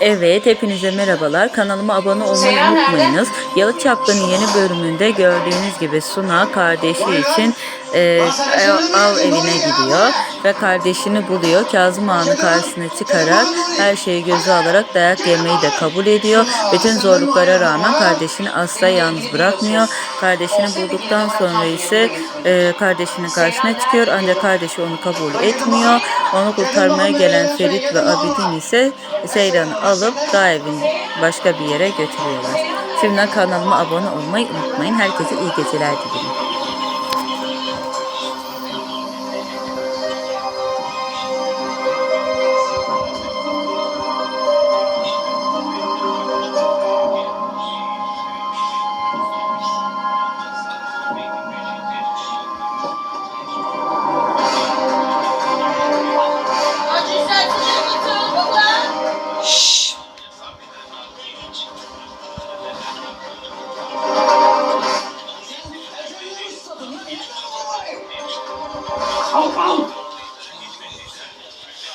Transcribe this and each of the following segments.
Evet, hepinize merhabalar. Kanalıma abone olmayı unutmayınız. Yalı Çapkın'ın yeni bölümünde gördüğünüz gibi Suna kardeşi için e, av- av evine gidiyor ve kardeşini buluyor. Kazım Ağa'nın karşısına çıkarak her şeyi göze alarak dayak yemeyi de kabul ediyor. Bütün zorluklara rağmen kardeşini asla yalnız bırakmıyor. Kardeşini bulduktan sonra ise e, kardeşinin karşısına çıkıyor ancak kardeşi onu kabul etmiyor. Onu kurtarmaya gelen Ferit ve Abidin ise Seyran'ı alıp dağ evin başka bir yere götürüyorlar. Şimdiden kanalıma abone olmayı unutmayın. Herkese iyi geceler dilerim.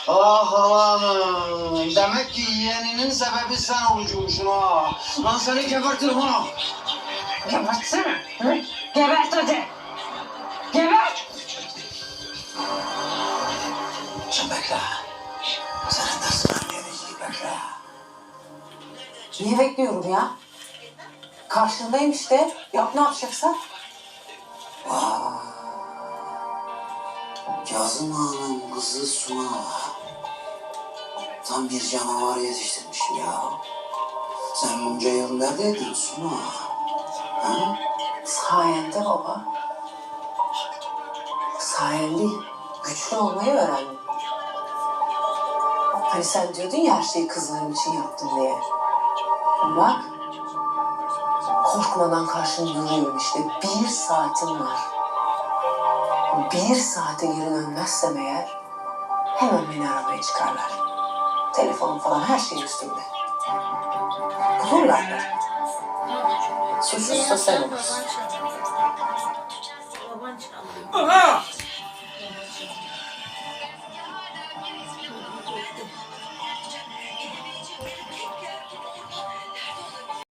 Ah Allah'ım. Demek ki yeğeninin sebebi sen olucumuşsun ha. Lan seni gebertirim ha. Gebertsene. Hı? Gebert hadi. Gebert. Sen bekle. Senin de sıran gelecek bekle. Niye bekliyorum ya? Karşındayım işte. Yap ne yapacaksan. Kazım Ağa'nın kızı Suna. Tam bir canavar yetiştirmişim ya. Sen bunca yıl neredeydin Suna? Ha? Sayende baba. Sayende güçlü olmayı öğrendim. Hani sen diyordun ya her şeyi kızlarım için yaptım diye. Bak. Korkmadan karşını duruyorum işte. Bir saatim var. Bir saate geri dönmezsem eğer hemen beni aramaya çıkarlar. Telefonum falan her şey üstümde. Bulurlar da. Suçlusu sen olursun.